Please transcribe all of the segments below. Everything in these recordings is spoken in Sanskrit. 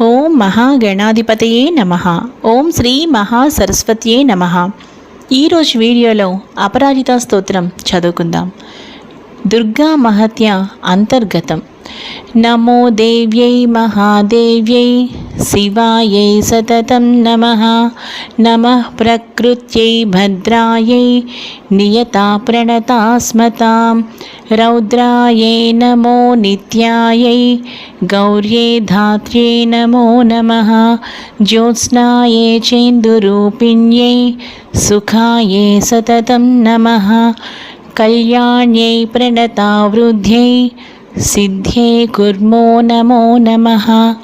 ఓం మహాగణాధిపతయే నమ. ఓం శ్రీ మహాసరస్వత్యే నమ. ఈరోజు వీడియోలో అపరాజిత స్తోత్రం చదువుకుందాం. దుర్గా మహత్య అంతర్గతం. నమో దేవ్యై మహాదేవ్యై శివాయై సతతం నమ. నమ ప్రకృత్యై భద్రాయై నియతా ప్రణతాస్మతాం. రౌద్రాయై నమో నిత్యాయై గౌర్యే ధాత్ర్యే నమో నమ. జ్యోత్స్నాయే చేందురూపిణ్యై సుఖాయే సతతం నమ. కళ్యాణ్యై ప్రణతావృద్ధ్యై सिद्ध्ये कुर्मो नमो नमः।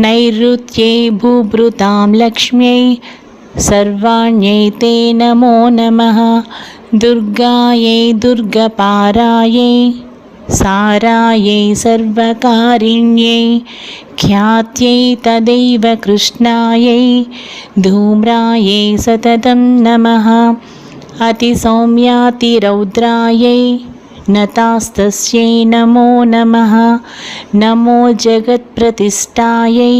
नैऋत्यै भूभृतां लक्ष्म्यै सर्वाण्यै ते नमो नमः। दुर्गायै दुर्गपारायै सारायै सर्वकारिण्यै ख्यात्यै तदैव कृष्णायै धूम्रायै सततं नमः। अतिसौम्यातिरौद्रायै नतास्तस्यै नमो नमः। नमो जगत्प्रतिष्ठायै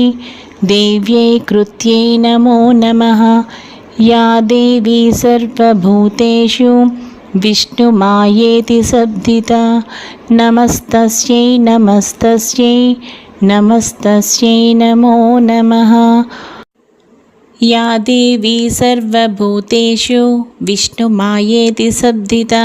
देव्यै कृत्यै नमो नमः। या देवी सर्वभूतेषु विष्णुमायेति शब्दिता नमस्तस्यै नमस्तस्यै नमस्तस्यै नमो नमः। या देवी सर्वभूतेषु विष्णुमायेति शब्दिता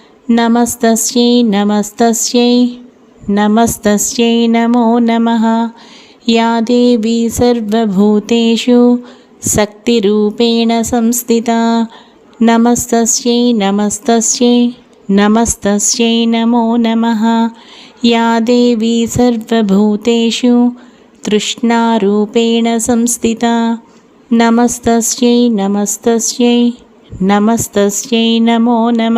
నమస్తస్యై నమస్తస్యై నమస్తస్యై నమో నమ. యా దేవీ సర్వభూతేషు శక్తిరూపేణ సంస్థిత. నమస్తస్యై నమస్తస్యై నమస్తస్యై నమో నమ. యా దేవీ సర్వభూతేషు తృష్ణారూపేణ సంస్థిత. నమస్తస్యై నమస్తస్యై నమస్తస్యై నమో నమ.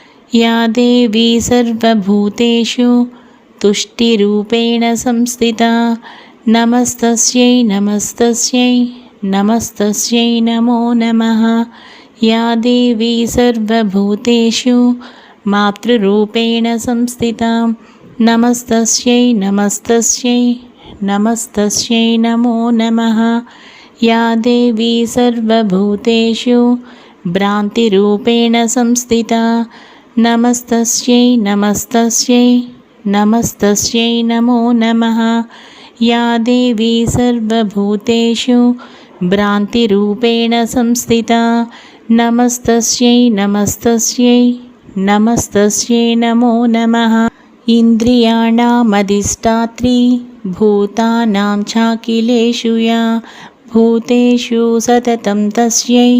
या देवी सर्वभूतेषु तुष्टिरूपेण संस्थिता। नमस्तस्यै नमस्तस्यै नमस्तस्यै नमो नमः। या देवी सर्वभूतेषु मातृरूपेण संस्थिता। नमस्तस्यै नमस्तस्यै नमस्तस्यै नमो नमः। या देवी सर्वभूतेषु भ्रान्तिरूपेण संस्थिता नमस्तस्यै नमस्तस्यै नमस्तस्यै नमो नमः। या देवी सर्वभूतेषु भ्रान्तिरूपेण संस्थिता। नमस्तस्यै नमस्तस्यै नमस्तस्यै नमो नमः। इन्द्रियाणामधिष्ठात्री भूतानां चाखिलेषु या भूतेषु सततं तस्यै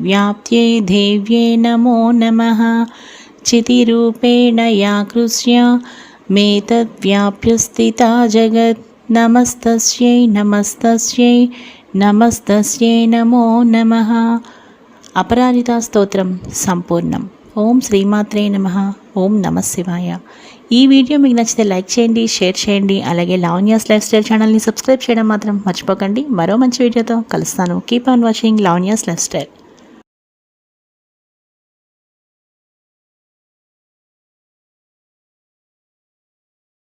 व्याप्त्यै देव्यै नमो नमः चितिरूपेण या कृष्य मेतद्व्याप्य स्थिता जगत् नमस्तस्यै नमस्तस्यै నమస్తస్యై నమో నమ అపరాజిత స్తోత్రం సంపూర్ణం ఓం శ్రీమాత్రే నమ ఓం నమ శివాయ ఈ వీడియో మీకు నచ్చితే లైక్ చేయండి షేర్ చేయండి అలాగే లావణ్యాస్ లైఫ్ స్టైల్ ఛానల్ని సబ్స్క్రైబ్ చేయడం మాత్రం మర్చిపోకండి మరో మంచి వీడియోతో కలుస్తాను keep on watching Lavanya's lifestyle